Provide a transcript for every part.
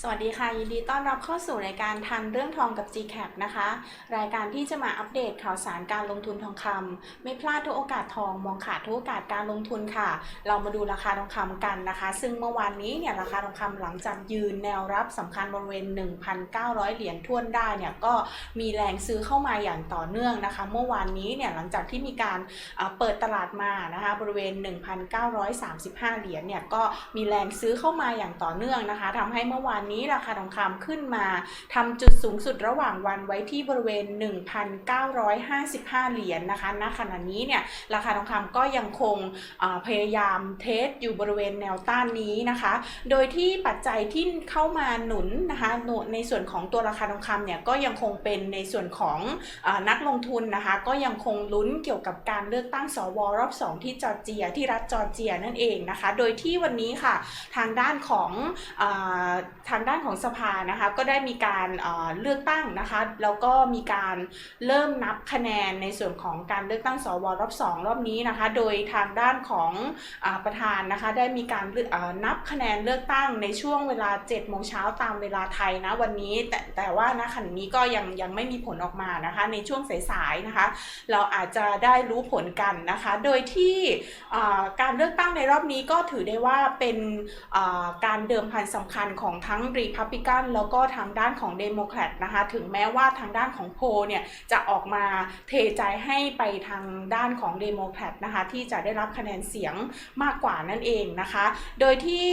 สวัสดีค่ะยินดีต้อนรับเข้าสู่รายการทันเรื่องทองกับ GCAP นะคะ รายการที่จะมาอัปเดตข่าวสารการลงทุนทองคำไม่พลาดทุกโอกาสทองมองขาดทุกโอกาสการลงทุนค่ะ เรามาดูราคาทองคำกันนะคะ ซึ่งเมื่อวานนี้เนี่ยราคาทองคำหลังจากยืนแนวรับสำคัญบริเวณ 1,900 เหรียญท่วนได้เนี่ยก็มีแรงซื้อเข้ามาอย่างต่อเนื่องนะคะ เมื่อวานนี้เนี่ยหลังจากที่มีการเอ่อเปิดตลาดมานะคะบริเวณ 1,935 เหรียญเนี่ยก็มีแรงซื้อเข้ามาอย่างต่อเนื่องนะคะทำให้เมื่อวานนี้ราคาทองคำขึ้นมาทำจุดสูงสุดระหว่างวันไว้ที่บริเวณ 1,955 เหรียญนะคะณขณะนี้เนี่ยราคาทองคำก็ยังคงพยายามเทสอยู่บริเวณแนวต้านนี้นะคะ โดยที่ปัจจัยที่เข้ามาหนุนนะคะหนุนในส่วนของตัวราคาทองคำเนี่ยก็ยังคงเป็นในส่วนของอนักลงทุนนะคะ ก็ยังคงลุ้นเกี่ยวกับการเลือกตั้งสวรอบ 2 ที่จอร์เจีย ที่รัฐจอร์เจียนั่นเองนะคะ โดยที่วันนี้ค่ะ ทางด้านของออทางด้านของสภานะคะก็ได้มีการเลือกตั้งนะคะแล้วก็มีการเริ่มนับคะแนนในส่วนของการเลือกตั้งสวรอบ 2 รอบนี้นะคะโดยทางด้านของอประธานนะคะได้มีการนับคะแนนเลือกตั้งในช่วงเวลา7โมงเช้าตามเวลาไทยนะวันนี้แต่แต่ว่าณขณะนี้ก็ยังยังไม่มีผลออกมานะคะในช่วงสายๆนะคะเราอาจจะได้รู้ผลกันนะคะโดยที่การเลือกตั้งในรอบนี้ก็ถือได้ว่าเป็นการเดิมพันสำคัญของทั้งรีพับลิกันแล้วก็ทางด้านของเดโมแครตนะคะถึงแม้ว่าทางด้านของโพลเนี่ยจะออกมาเทใจให้ไปทางด้านของเดโมแครตนะคะที่จะได้รับคะแนนเสียงมากกว่านั่นเองนะคะ โดยที่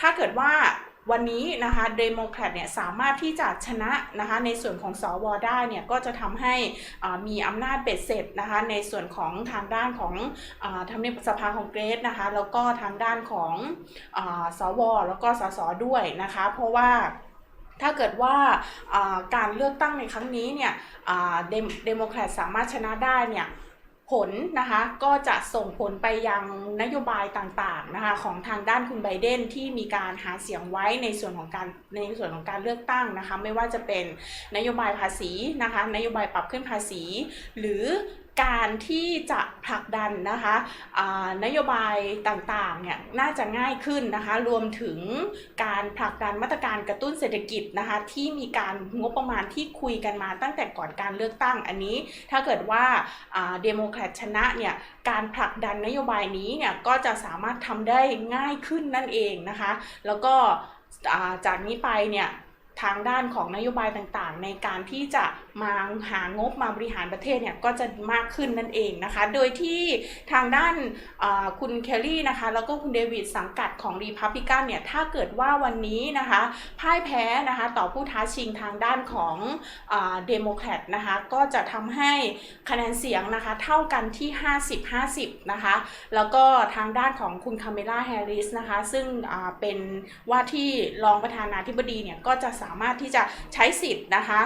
ถ้าเกิดว่า วันนี้นะคะเดโมแครตเนี่ยสามารถที่จะชนะนะคะในส่วนของสวได้เนี่ยก็จะทำให้มีอำนาจเบ็ดเสร็จนะคะในส่วนของทางด้านของอทำเนียบสภาของเกรสนะคะแล้วก็ทางด้านของอาสวแล้วก็สสด้วยนะคะเพราะว่าถ้าเกิดว่าการเลือกตั้งในครั้งนี้เนี่ยเดโมแครตสามารถชนะได้เนี่ย ผลนะคะก็จะส่งผลไปยังนโยบายต่างๆนะคะของทางด้านคุณไบเดนที่มีการหาเสียงไว้ในส่วนของการในส่วนของการเลือกตั้งนะคะไม่ว่าจะเป็นนโยบายภาษีนะคะนโยบายปรับขึ้นภาษี หรือการที่จะผลักดันนะคะนโยบายต่างๆเนี่ยน่าจะง่ายขึ้นนะคะรวมถึงการผลักดันมาตรการกระตุ้นเศรษฐกิจนะคะที่มีการงบประมาณที่คุยกันมาตั้งแต่ก่อนการเลือกตั้งอันนี้ ถ้าเกิดว่าเดโมแครตชนะเนี่ยการผลักดันนโยบายนี้เนี่ยก็จะสามารถทำได้ง่ายขึ้นนั่นเองนะคะ แล้วก็จากนี้ไปเนี่ยทางด้านของนโยบายต่างๆ ในการที่จะ มาหางบมาบริหารประเทศเนี่ยก็จะมากขึ้นนั่นเองนะคะ โดยที่ทางด้านคุณเคลลี่นะคะแล้วก็คุณเดวิดสังกัดของรีพับลิกันเนี่ยถ้าเกิดว่าวันนี้นะคะพ่ายแพ้นะคะต่อผู้ท้าชิงทางด้านของเดโมแครตนะคะก็จะทำให้คะแนนเสียงนะคะเท่ากันที่ 50-50 นะคะ แล้วก็ทางด้านของคุณคาเมล่าแฮร์ริสนะคะซึ่งเป็นว่าที่รองประธานาธิบดีเนี่ยก็จะสามารถที่จะใช้สิทธิ์นะคะ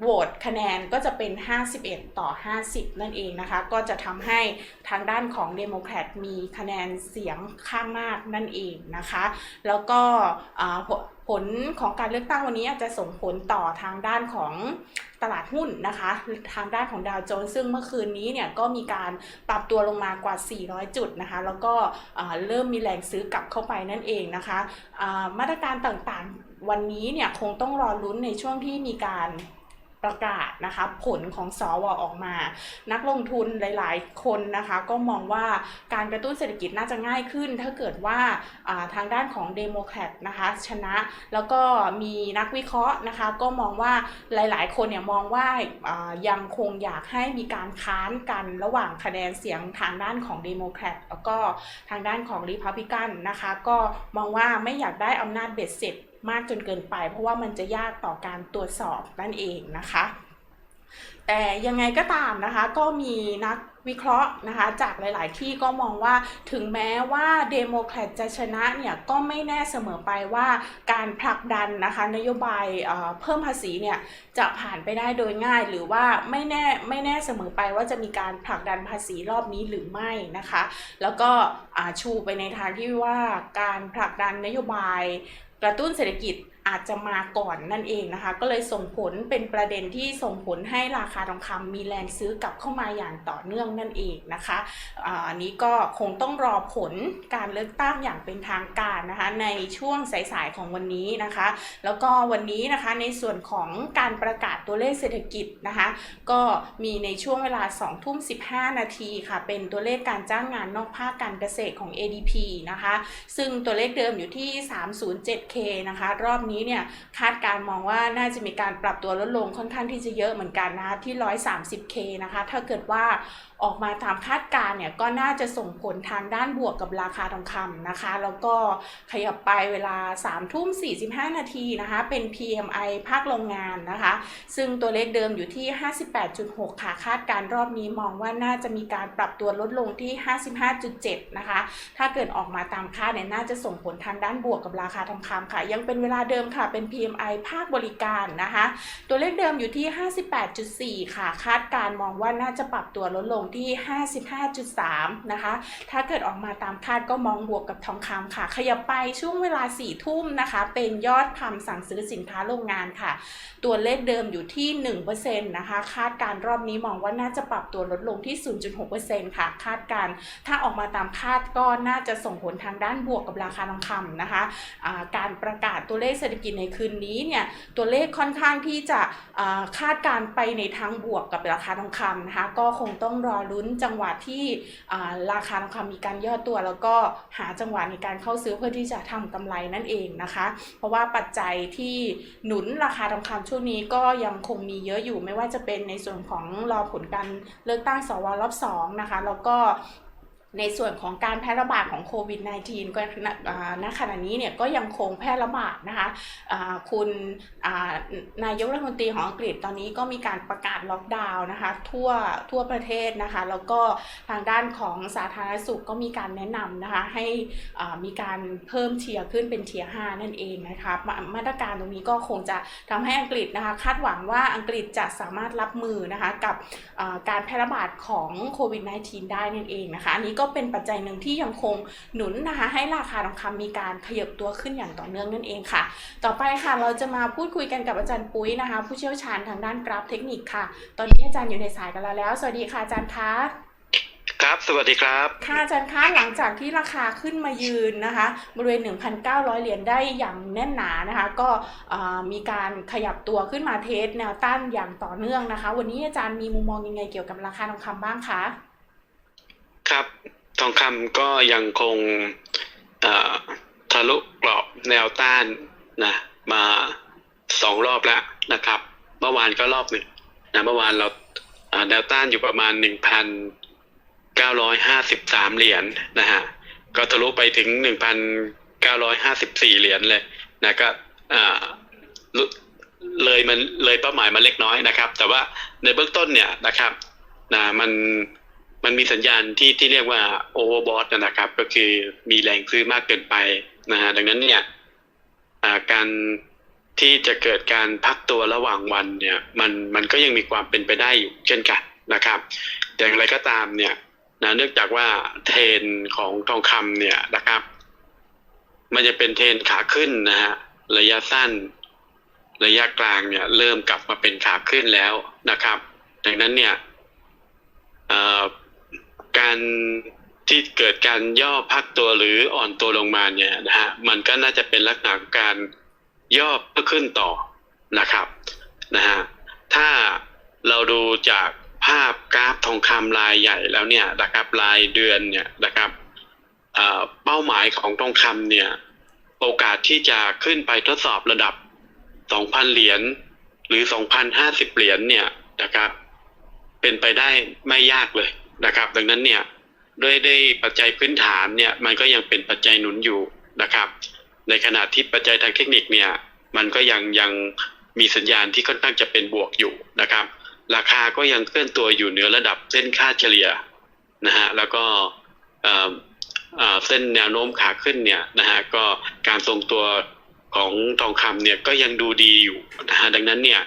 โหวตคะแนนก็จะเป็น 51 ต่อ 50 นั่นเองนะคะ ก็จะทำให้ทางด้านของเดโมแครตมีคะแนนเสียงข้างมากนั่นเองนะคะ แล้วก็ผลของการเลือกตั้งวันนี้อาจจะส่งผลต่อทางด้านของตลาดหุ้นนะคะ ทางด้านของดาวโจนส์ซึ่งเมื่อคืนนี้เนี่ยก็มีการปรับตัวลงมากว่า 400 จุดนะคะ แล้วก็เริ่มมีแรงซื้อกลับเข้าไปนั่นเองนะคะอ่ามาตรการต่างๆ วันนี้เนี่ยคงต้องรอลุ้นในช่วงที่มีการ ประกาศนะคะผลของสวออกมา นักลงทุนหลาย ๆ คนนะคะก็มองว่าการกระตุ้นเศรษฐกิจน่าจะง่ายขึ้น ถ้าเกิดว่าาทางด้านของเดโมแครตนะคะชนะแล้วก็มีนักวิเคราะห์นะคะก็มองว่าหลาย ๆ คนเนี่ยมองว่าายังคงอยากให้มีการค้านกันระหว่างคะแนนเสียงทางด้านของเดโมแครตแล้วก็ทางด้านของรีพับลิกันนะคะก็มองว่าไม่อยากได้อำนาจเบ็ดเสร็จมากจนเกินไป เพราะว่ามันจะยากต่อการตรวจสอบนั่นเองนะคะ แต่ยังไงก็ตามนะคะก็มีนักวิเคราะห์นะคะจากหลาย ๆ ที่ก็มองว่าถึงแม้ว่าเดโมแครตจะชนะเนี่ยก็ไม่แน่เสมอไปว่าการผลักดันนะคะนโยบายเอ่อเพิ่มภาษีเนี่ยจะผ่านไปได้โดยง่าย หรือว่าไม่แน่ไม่แน่เสมอไปว่าจะมีการผลักดันภาษีรอบนี้หรือไม่นะคะ แล้วก็ชูไปในทางที่ว่าการผลักดันนโยบาย กระตุ้นเศรษฐกิจ อาจจะมาก่อนนั่นเองนะคะ ก็เลยส่งผลเป็นประเด็นที่ส่งผลให้ราคาทองคำมีแรงซื้อกลับเข้ามาอย่างต่อเนื่องนั่นเองนะคะอันนี้ก็คงต้องรอผลการเลือกตั้งอย่างเป็นทางการนะคะในช่วงสายๆของวันนี้นะคะ แล้วก็วันนี้นะคะในส่วนของการประกาศตัวเลขเศรษฐกิจนะคะ ก็มีในช่วงเวลา2ทุ่ม15 นาทีค่ะ เป็นตัวเลขการจ้างงานนอกภาคการเกษตรของ ADP นะคะ ซึ่งตัวเลขเดิมอยู่ที่ 307K นะคะ รอบนี้เนี่ยคาดการมองว่าน่าจะมีการปรับตัวลดลงค่อนข้างที่จะเยอะเหมือนกันนะคะที่ 130K นะคะถ้าเกิดว่าออกมาตามคาดการเนี่ยก็น่าจะส่งผลทางด้านบวกกับราคาทองคำนะคะ แล้วก็ขยับไปเวลา3ทุ่ม45 นาทีนะคะ เป็น PMI ภาคโรงงานนะคะ ซึ่งตัวเลขเดิมอยู่ที่ 58.6 ค่ะ คาดการรอบนี้มองว่าน่าจะมีการปรับตัวลดลงที่ 55.7 นะคะ ถ้าเกิดออกมาตามคาดเนี่ยน่าจะส่งผลทางด้านบวกกับราคาทองคำค่ะ ยังเป็นเวลาเดิมค่ะ เป็น PMI ภาคบริการนะคะ ตัวเลขเดิมอยู่ที่ 58.4 ค่ะ คาดการมองว่าน่าจะปรับตัวลดลงที่ 55.3 นะคะ ถ้าเกิดออกมาตามคาดก็มองบวกกับทองคำค่ะ ขยับไปช่วงเวลา 4 ทุ่มนะคะ เป็นยอดคำสั่งซื้อสินค้าโรงงานค่ะ ตัวเลขเดิมอยู่ที่ 1%นะคะ คาดการรอบนี้มองว่าน่าจะปรับตัวลดลงที่ 0.6%ค่ะ คาดการถ้าออกมาตามคาดก็น่าจะส่งผลทางด้านบวกกับราคาทองคำนะคะอ่าการประกาศตัวเลขเศรษฐกิจในคืนนี้เนี่ยตัวเลขค่อนข้างที่จะคาดการไปในทางบวกกับราคาทองคำนะคะ ก็คงต้องรอลุ้นจังหวะที่ราคาทองคำมีการย่อตัว แล้วก็หาจังหวะในการเข้าซื้อเพื่อที่จะทำกำไรนั่นเองนะคะ เพราะว่าปัจจัยที่หนุนราคาทองคำช่วงนี้ก็ยังคงมีเยอะอยู่ไม่ว่าจะเป็นในส่วนของรอผลการเลือกตั้งสวรอบสองนะคะแล้วก็ ในส่วนของการแพร่ระบาดของโควิด -19 ก็ณขณะนี้เนี่ยก็ยังคงแพร่ระบาดนะคะคุณนายกรัฐมนตรีของอังกฤษตอนนี้ก็มีการประกาศล็อกดาวน์นะคะทั่วทั่วประเทศนะคะแล้วก็ทางด้านของสาธารณสุขก็มีการแนะนำนะคะให้มีการเพิ่มเทียร์ขึ้นเป็นเทียร์5นั่นเองนะคะมามาตรการตรงนี้ก็คงจะทำให้อังกฤษนะคะคาดหวังว่าอังกฤษจะสามารถรับมือนะคะกับการแพร่ระบาดของโควิด -19 ได้นั่นเองนะคะอันนี้ก็เป็นปัจจัยหนึ่งที่ยังคงหนุนนะคะให้ราคาทองคำมีการขยับตัวขึ้นอย่างต่อเนื่องนั่นเองค่ะ ต่อไปค่ะเราจะมาพูดคุยกันกับอาจารย์ปุ้ยนะคะ ผู้เชี่ยวชาญทางด้านกราฟเทคนิคค่ะ ตอนนี้อาจารย์อยู่ในสายกันแล้วแล้ว สวัสดีค่ะอาจารย์คะครับ สวัสดีครับ ค่ะอาจารย์คะหลังจากที่ราคาขึ้นมายืนนะคะ บริเวณ 1,900 เหรียญได้อย่างแน่นหนานะคะ ก็เอ่อมีการขยับตัวขึ้นมาเทสแนวต้านอย่างต่อเนื่องนะคะ วันนี้อาจารย์มีมุมมองยังไงเกี่ยวกับราคาทองคำบ้างคะ ครับ ทองคำก็ยังคงทะลุกรอบแนวต้านนะมาสองรอบแล้วนะครับ เมื่อวานก็รอบหนึ่งนะเมื่อวานเราแนวต้านอยู่ประมาณหนึ่งพันเก้าร้อยห้าสิบสามเหรียญนะฮะก็ทะลุไปถึงหนึ่งพันเก้าร้อยห้าสิบสี่เหรียญเลยนะก็เลยมันเลยเป้าหมายมาเล็กน้อยนะครับ แต่ว่าในเบื้องต้นเนี่ยนะครับนะมัน มันมีสัญญาณที่ที่เรียกว่าโอเวอร์บอทนะครับ ก็คือมีแรงซื้อมากเกินไปนะฮะดังนั้นเนี่ยการที่จะเกิดการพักตัวระหว่างวันเนี่ยมันมันก็ยังมีความเป็นไปได้อยู่เช่นกันนะครับแต่อย่างไรก็ตามเนี่ยนะเนื่องจากว่าเทรนของทองคำเนี่ยนะครับ มันจะเป็นเทรนขาขึ้นนะฮะระยะสั้น ระยะกลางเนี่ย เริ่มกลับมาเป็นขาขึ้นแล้วนะครับ ดังนั้นเนี่ยเอ่อ การที่เกิดการย่อพักตัวหรืออ่อนตัวลงมาเนี่ยนะฮะมันก็น่าจะเป็นลักษณะการย่อเพื่อขึ้นต่อนะครับนะฮะถ้าเราดูจากภาพกราฟทองคำรายใหญ่แล้วเนี่ยนะครับรายเดือนเนี่ยนะครับเอ่อเป้าหมายของทองคำเนี่ยโอกาสที่จะขึ้นไปทดสอบระดับ 2,000 เหรียญหรือ 2,050 เหรียญเนี่ยนะครับเป็นไปได้ไม่ยากเลย นะครับ ดังนั้นเนี่ยด้วยได้ปัจจัยพื้นฐานเนี่ยมันก็ยังเป็นปัจจัยหนุนอยู่นะครับ ในขณะที่ปัจจัยทางเทคนิคเนี่ยมันก็ยังยังมีสัญญาณที่ค่อนข้างจะเป็นบวกอยู่นะครับ ราคาก็ยังเคลื่อนตัวอยู่เหนือระดับเส้นค่าเฉลี่ยนะฮะแล้วก็เอ่อเอ่อเส้นแนวโน้มขาขึ้นเนี่ยนะฮะก็การทรงตัวของทองคำเนี่ยก็ยังดูดีอยู่นะฮะดังนั้นเนี่ย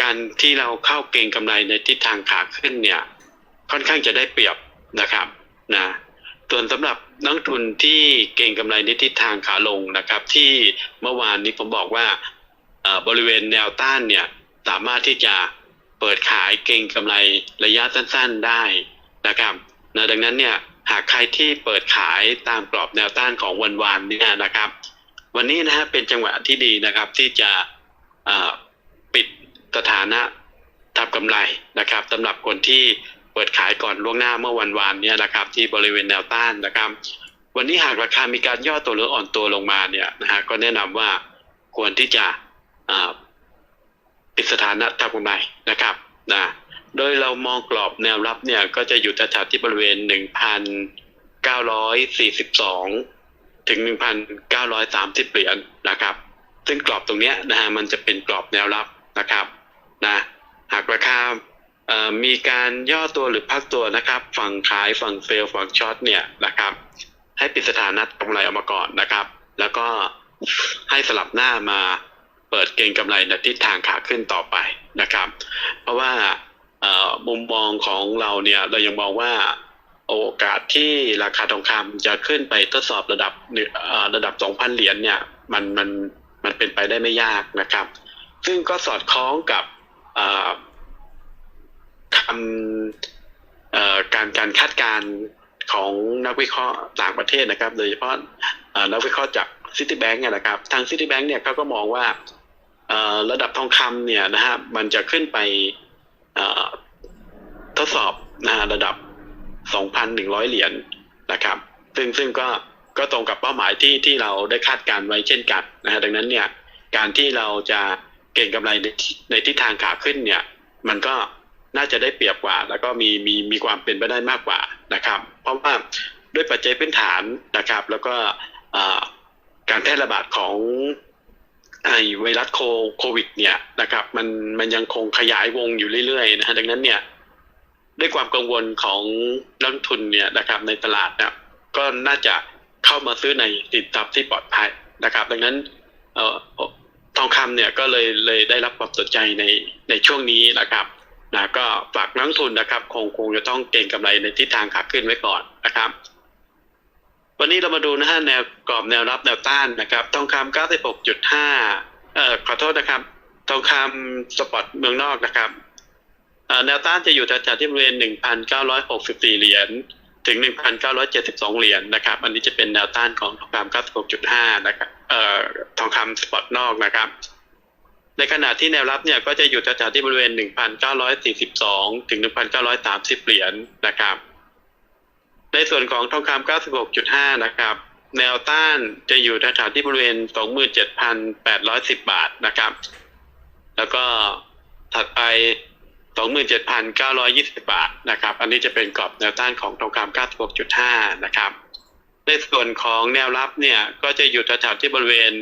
การที่เราเข้าเก็งกำไรในทิศทางขาขึ้นเนี่ย ค่อนข้างจะได้เปรียบนะครับนะส่วนสำหรับนักทุนที่เก่งกำไรในทิศทางขาลงนะครับ ที่เมื่อวานนี้ผมบอกว่าบริเวณแนวต้านเนี่ยสามารถที่จะเปิดขายเก่งกำไรระยะสั้นๆได้นะครับนะดังนั้นเนี่ยหากใครที่เปิดขายตามกรอบแนวต้านของวันวานเนี่ยนะครับ วันนี้นะฮะเป็นจังหวะที่ดีนะครับที่จะปิดสถานะทำกำไรนะครับสำหรับคนที่ เปิดขายก่อนล่วงหน้าเมื่อวันวานเนี่ยนะครับ ที่บริเวณแนวต้านนะครับ วันนี้หากราคามีการย่อตัวหรืออ่อนตัวลงมาเนี่ยนะฮะก็แนะนำว่าควรที่จะอ่าปิดสถานะทำกำไรนะครับนะโดยเรามองกรอบแนวรับเนี่ยก็จะอยู่แถวๆที่บริเวณ 1,942 ถึง 1,930 เหรียญนะครับ ซึ่งกรอบตรงเนี้ยนะฮะมันจะเป็นกรอบแนวรับนะครับนะหากราคา มีการย่อตัวหรือพักตัวนะครับ ฝั่งขายฝั่งเซลล์ฝั่งช็อตเนี่ยนะครับ ให้ปิดสถานะกำไรออกมาก่อนนะครับ แล้วก็ให้สลับหน้ามาเปิดเก็งกำไรในทิศทางขาขึ้นต่อไปนะครับ เพราะว่ามุมมองของเราเนี่ยเรายังมองว่าโอกาสที่ราคาทองคำจะขึ้นไปทดสอบระดับระดับ 2,000 เหรียญเนี่ยมันมันมันเป็นไปได้ไม่ยากนะครับ ซึ่งก็สอดคล้องกับ เอ่อคำการการคาดการณ์ของนักวิเคราะห์ต่างประเทศนะครับ โดยเฉพาะนักวิเคราะห์จากซิตี้แบงก์นะครับ ทางซิตี้แบงก์เนี่ยเขาก็มองว่าระดับทองคำเนี่ยนะฮะมันจะขึ้นไปทดสอบนะระดับ 2,100 เหรียญนะครับ ซึ่งซึ่งก็ก็ตรงกับเป้าหมายที่ที่เราได้คาดการณ์ไว้เช่นกันนะฮะดังนั้นเนี่ยการที่เราจะเก่งกำไรในในทิศทางขาขึ้นเนี่ย มันก็ น่าจะได้เปรียบกว่า แล้วก็มีมีมีความเป็นไปได้มากกว่านะครับ เพราะว่าด้วยปัจจัยพื้นฐานนะครับ แล้วก็การแพร่ระบาดของไอไวรัสโควิด เนี่ยนะครับ มันมันยังคงขยายวงอยู่เรื่อยๆนะฮะดังนั้นเนี่ยด้วยความกังวลของนักทุนเนี่ยนะครับในตลาดเนี่ยก็น่าจะเข้ามาซื้อในสินทรัพย์ที่ปลอดภัยนะครับ ดังนั้นออทองคำเนี่ยก็เลยเลยได้รับความสนใจในในช่วงนี้นะครับ นะก็ฝากนักทุนนะครับคงคงจะต้องเก่งกำไรในทิศทางขาขึ้นไว้ก่อนนะครับ วันนี้เรามาดูนะฮะแนวกรอบแนวรับแนวต้านนะครับทองคำ96.5เอ่อขอโทษนะครับทองคำสปอตเมืองนอกนะครับแนวต้านจะอยู่แถวๆที่บริเวณ 1,964 เหรียญ ถึง 1,972 เหรียญนะครับ อันนี้จะเป็นแนวต้านของทองคำ96.5 นะครับ เอ่อ ทองคำสปอตนอกนะครับ ในขณะที่แนวรับเนี่ยก็จะอยู่แถวๆที่บริเวณ 1,942 ถึง 1,930 เหรียญนะครับ ในส่วนของทองคำ96.5 นะครับ แนวต้านจะอยู่แถวๆที่บริเวณ 27,810 บาทนะครับ แล้วก็ถัดไป 27,920 บาทนะครับ อันนี้จะเป็นกรอบแนวต้านของทองคำ96.5 นะครับ ในส่วนของแนวรับเนี่ยก็จะอยู่แถวๆที่บริเวณ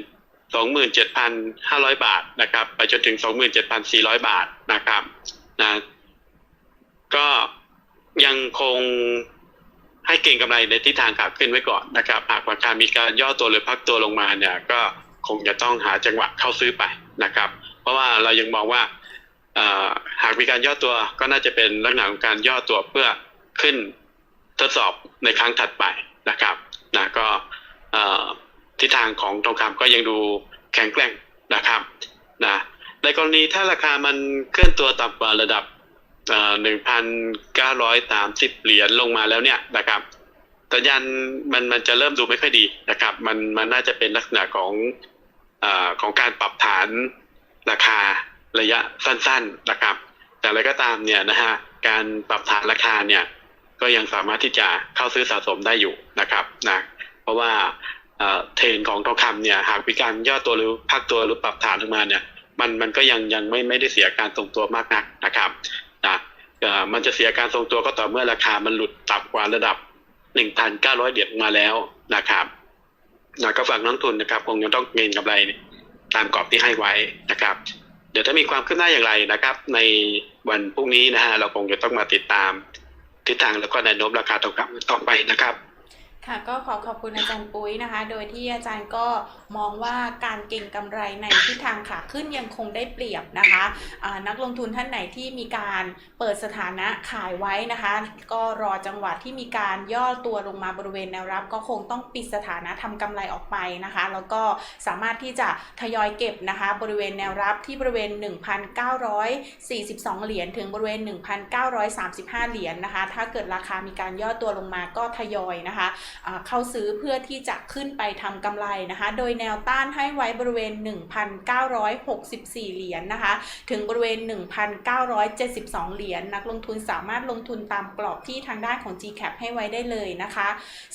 27,500 บาทนะครับ ไปจนถึง 27,400 บาทนะครับนะก็ยังคงให้เก่งกำไรในทิศทางขาขึ้นไว้ก่อนนะครับ หากราคามีการย่อตัวหรือพักตัวลงมาเนี่ย ก็คงจะต้องหาจังหวะเข้าซื้อไปนะครับ เพราะว่าเรายังมองว่าหากมีการย่อตัวก็น่าจะเป็นลักษณะของการย่อตัวเพื่อขึ้นทดสอบในครั้งถัดไปนะครับนะก็ ทิศทางของทองคำก็ยังดูแข็งแกร่งนะครับนะในกรณีถ้าราคามันเคลื่อนตัวต่ำกว่าระดับหนึ่งพันเก้าร้อยสามสิบเหรียญลงมาแล้วเนี่ยนะครับสัญญาณมันมันจะเริ่มดูไม่ค่อยดีนะครับ มันมันน่าจะเป็นลักษณะของเอ่อของการปรับฐานราคาระยะสั้นๆนะครับ แต่อะไรก็ตามเนี่ยนะฮะการปรับฐานราคาเนี่ยก็ยังสามารถที่จะเข้าซื้อสะสมได้อยู่นะครับนะเพราะว่า เทรนของทองคำเนี่ยหากมีการย่อตัวหรือพักตัวหรือปรับฐานลงมาเนี่ยมันมันก็ยังยังไม่ไม่ได้เสียการทรงตัวมากนักนะครับนะเออมันจะเสียการทรงตัวก็ต่อเมื่อราคามันหลุดต่ำกว่าระดับ 1,900 เหรียญมาแล้วนะครับนะก็ฝากนักทุนนะครับคงจะต้องเงินกำไรตามกรอบที่ให้ไว้นะครับ เดี๋ยวถ้ามีความคืบหน้าอย่างไรนะครับ ในวันพรุ่งนี้นะฮะเราคงจะต้องมาติดตามทิศทางแล้วก็แนวโน้มราคาทองคำต่อไปนะครับ ค่ะก็ขอขอบคุณอาจารย์ปุ้ยนะคะ โดยที่อาจารย์ก็ มองว่าการเก็งกำไรในทิศทางขาขึ้นยังคงได้เปรียบนะคะอ่านักลงทุนท่านไหนที่มีการเปิดสถานะขายไว้นะคะ ก็รอจังหวะที่มีการย่อตัวลงมาบริเวณแนวรับ ก็คงต้องปิดสถานะทำกำไรออกไปนะคะ แล้วก็สามารถที่จะทยอยเก็บนะคะ บริเวณแนวรับที่บริเวณ 1,942 เหรียญถึงบริเวณ 1,935 เหรียญนะคะ ถ้าเกิดราคามีการย่อตัวลงมาก็ทยอยนะคะอ่าเข้าซื้อเพื่อที่จะขึ้นไปทำกำไรนะคะ โดยแนวต้านให้ไว้บริเวณ 1,964 เหรียญนะคะ ถึงบริเวณ 1,972 เหรียญนักลงทุนสามารถลงทุนตามกรอบที่ทางด้านของ GCAP ให้ไว้ได้เลยนะคะ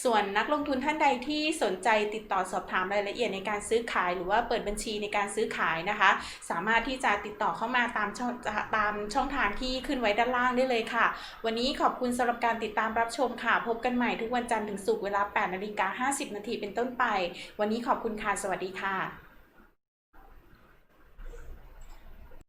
ส่วนนักลงทุนท่านใดที่สนใจติดต่อสอบถามรายละเอียดในการซื้อขาย หรือว่าเปิดบัญชีในการซื้อขายนะคะ สามารถที่จะติดต่อเข้ามาตามช่องตามช่องทางที่ขึ้นไว้ด้านล่างได้เลยค่ะ วันนี้ขอบคุณสำหรับการติดตามรับชมค่ะ พบกันใหม่ทุกวันจันทร์ถึงศุกร์เวลา 8นาฬิกา50 นาทีเป็นต้นไป วันนี้ขอบคุณค่ะสวัสดีค่ะ